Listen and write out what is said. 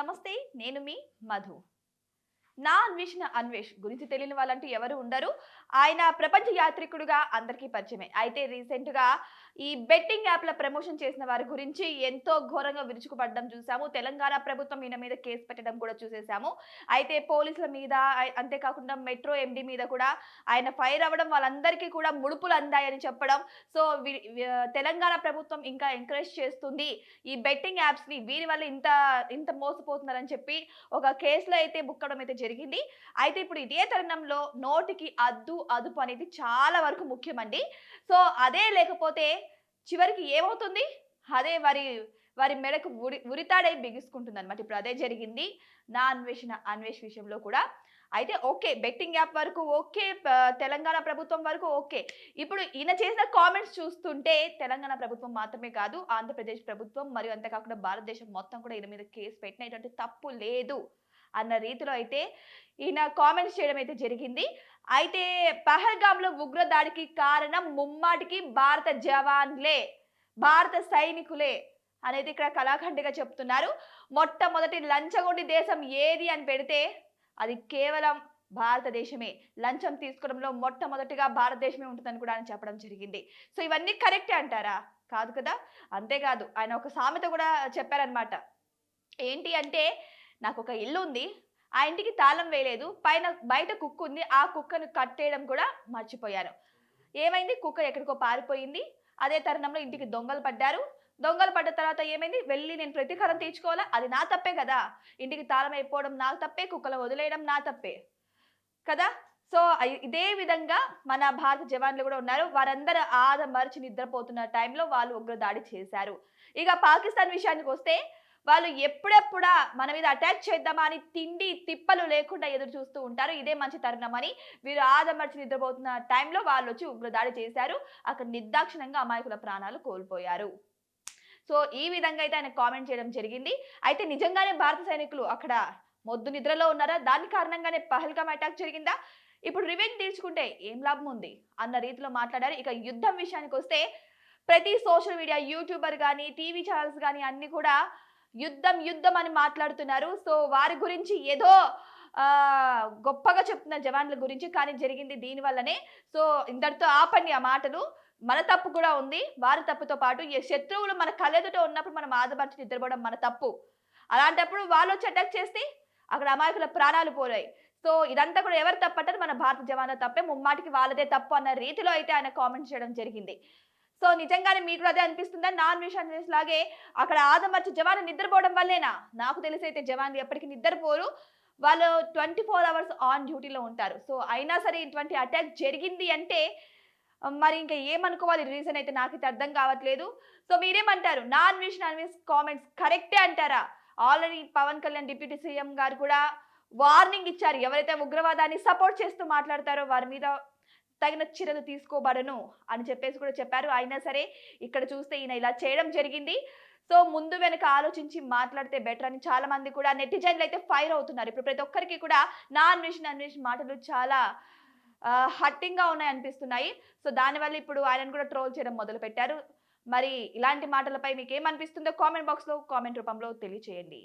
నమస్తే నేను మీ మధు. నా అన్వేషణ అన్వేష్ గురించి తెలియని వాళ్ళంటూ ఎవరు ఉండరు. ఆయన ప్రపంచ యాత్రికుడుగా అందరికీ పరిచయమే. అయితే రీసెంట్గా ఈ బెట్టింగ్ యాప్ల ప్రమోషన్ చేసిన వారి గురించి ఎంతో ఘోరంగా విరుచుకుపడడం చూసాము. తెలంగాణ ప్రభుత్వం ఈయన మీద కేసు పెట్టడం కూడా చూసేసాము. అయితే పోలీసుల మీద అంతేకాకుండా మెట్రో ఎండి మీద కూడా ఆయన ఫైర్ అవ్వడం వాళ్ళందరికీ కూడా ముడుపులు అందాయని చెప్పడం. సో వీ- తెలంగాణ ప్రభుత్వం ఇంకా ఎంకరేజ్ చేస్తుంది ఈ బెట్టింగ్ యాప్స్ని. వీరి వల్ల ఇంత ఇంత మోసపోతున్నారని చెప్పి ఒక కేసులో అయితే బుక్కడం అయితే జరిగింది. అయితే ఇప్పుడు ఇదే తరుణంలో నోటికి అద్దు అదుపు అనేది చాలా వరకు ముఖ్యమండి. సో అదే లేకపోతే చివరికి ఏమవుతుంది? అదే వారి వారి మెడకు ఉరి ఉరితాడై బిగుసుకుంటుంది అనమాట ఇప్పుడు అదే జరిగింది. నా అన్వేషణ అన్వేష్ విషయంలో కూడా. అయితే ఓకే బెట్టింగ్ యాప్ వరకు ఓకే తెలంగాణ ప్రభుత్వం వరకు ఓకే. ఇప్పుడు ఈయన చేసిన కామెంట్స్ చూస్తుంటే తెలంగాణ ప్రభుత్వం మాత్రమే కాదు ఆంధ్రప్రదేశ్ ప్రభుత్వం మరియు అంతేకాకుండా భారతదేశం మొత్తం కూడా ఈయన మీద కేసు పెట్టినటువంటి తప్పు లేదు అన్న రీతిలో అయితే ఈయన కామెంట్స్ చేయడం అయితే జరిగింది. అయితే పహల్గామ్లో ఉగ్ర దాడికి కారణం ముమ్మాటికి భారత జవాన్లే భారత సైనికులే అనేది ఇక్కడ కళాఖండిగా చెప్తున్నారు. మొట్టమొదటి లంచగొండి దేశం ఏది అని పెడితే అది కేవలం భారతదేశమే. లంచం తీసుకోవడంలో మొట్టమొదటిగా భారతదేశమే ఉంటుందని కూడా ఆయన చెప్పడం జరిగింది. సో ఇవన్నీ కరెక్టే అంటారా? కాదు కదా? అంతేకాదు. ఆయన ఒక సామెత కూడా చెప్పారనమాట ఏంటి అంటే నాకు ఒక ఇల్లు ఉంది ఆ ఇంటికి తాళం వేయలేదు. పైన బయట కుక్క ఉంది. ఆ కుక్కను కట్టేయడం కూడా మర్చిపోయాను. ఏమైంది? కుక్క ఎక్కడికో పారిపోయింది. అదే తరుణంలో ఇంటికి దొంగలు పడ్డారు. దొంగలు పడ్డ తర్వాత ఏమైంది? వెళ్ళి నేను ప్రతీకారం తీర్చుకోవాలా? అది నా తప్పే కదా. ఇంటికి తాళం అయిపోవడం నా తప్పే. కుక్కలు వదిలేయడం నా తప్పే. కదా? సో ఇదే విధంగా మన భారత జవాన్లు కూడా ఉన్నారు. వారందరూ ఆద మరిచి నిద్రపోతున్న టైంలో వాళ్ళు ఉగ్రదాడి చేశారు. ఇక పాకిస్తాన్ విషయానికి వస్తే వాళ్ళు ఎప్పుడెప్పుడా మన మీద అటాక్ చేద్దామా అని తిండి తిప్పలు లేకుండా ఎదురు చూస్తూ ఉంటారు. ఇదే మంచి తరుణం అని వీరు ఆదమర్చి నిద్రపోతున్న టైంలో వాళ్ళు వచ్చి ఉగ్రదాడి చేశారు. అక్కడ నిర్దాక్షిణంగా అమాయకుల ప్రాణాలు కోల్పోయారు. సో ఈ విధంగా అయితే ఆయన కామెంట్ చేయడం జరిగింది. అయితే నిజంగానే భారత సైనికులు అక్కడ మొద్దు నిద్రలో ఉన్నారా? దాని కారణంగానే పహల్గామ్ అటాక్ జరిగిందా? ఇప్పుడు రివెంజ్ తీర్చుకుంటే ఏం లాభం ఉంది? అన్న రీతిలో మాట్లాడారు. ఇక యుద్ధం విషయానికి వస్తే ప్రతి సోషల్ మీడియా యూట్యూబర్ కానీ టీవీ ఛానల్స్ కానీ అన్ని కూడా యుద్ధం యుద్ధం అని మాట్లాడుతున్నారు. సో వారి గురించి ఏదో గొప్పగా చెప్తున్న జవాన్ల గురించి కానీ జరిగింది దీని వల్లనే. సో ఇంతటితో ఆపండి ఆ మాటలు. మన తప్పు కూడా ఉంది. వారి తప్పుతో పాటు ఈ శత్రువులు మన కళ్ళెదుట ఉన్నప్పుడు మనం ఆదపరిచి నిద్రపోవడం మన తప్పు. అలాంటప్పుడు వాళ్ళు వచ్చి అటాక్ చేస్తే అక్కడ అమాయకుల ప్రాణాలు పోరాయి. సో ఇదంతా కూడా ఎవరు తప్పంటారు మన భారత జవాన్ల తప్పే. ముమ్మాటికి వాళ్ళదే తప్పు అన్న రీతిలో అయితే ఆయన కామెంట్ చేయడం జరిగింది. సో నిజంగానే మీకు అదే అనిపిస్తుందా? నాన్ విషయాన్ని లాగే అక్కడ ఆదమర్చి జవాన్లు నిద్రపోవడం వల్లేనా? నాకు తెలిసి అయితే జవాన్లు ఎప్పటికీ నిద్రపోరు. వాళ్ళు ట్వంటీ ఫోర్ అవర్స్ ఆన్ డ్యూటీలో ఉంటారు. సో అయినా సరే ఇటువంటి అటాక్ జరిగింది అంటే మరి ఇంకా ఏమనుకోవాలి? రీజన్ అయితే నాకైతే అర్థం కావట్లేదు. సో మీరేమంటారు? నాన్ వెజ్ నాన్ కామెంట్స్ కరెక్టే అంటారా? Already Pawan Kalyan deputy CM గారు కూడా వార్నింగ్ ఇచ్చారు. ఎవరైతే ఉగ్రవాదాన్ని సపోర్ట్ చేస్తూ మాట్లాడతారో వారి మీద తగిన చర్యలు తీసుకోబడను అని చెప్పేసి కూడా చెప్పారు. అయినా సరే ఇక్కడ చూస్తే ఈయన ఇలా చేయడం జరిగింది. సో ముందు వెనక ఆలోచించి మాట్లాడితే బెటర్ అని చాలా మంది కూడా నెటిజన్లు అయితే ఫైర్ అవుతున్నారు. ఇప్పుడు ప్రతి ఒక్కరికి కూడా నా అన్వేషణ అన్వేషణ మాటలు చాలా హట్టింగ్గా ఉన్నాయి అనిపిస్తున్నాయి. సో దానివల్ల ఇప్పుడు ఆయనను కూడా ట్రోల్ చేయడం మొదలు పెట్టారు మరి ఇలాంటి మాటలపై మీకు ఏమనిపిస్తుందో కామెంట్ బాక్స్లో కామెంట్ రూపంలో తెలియచేయండి.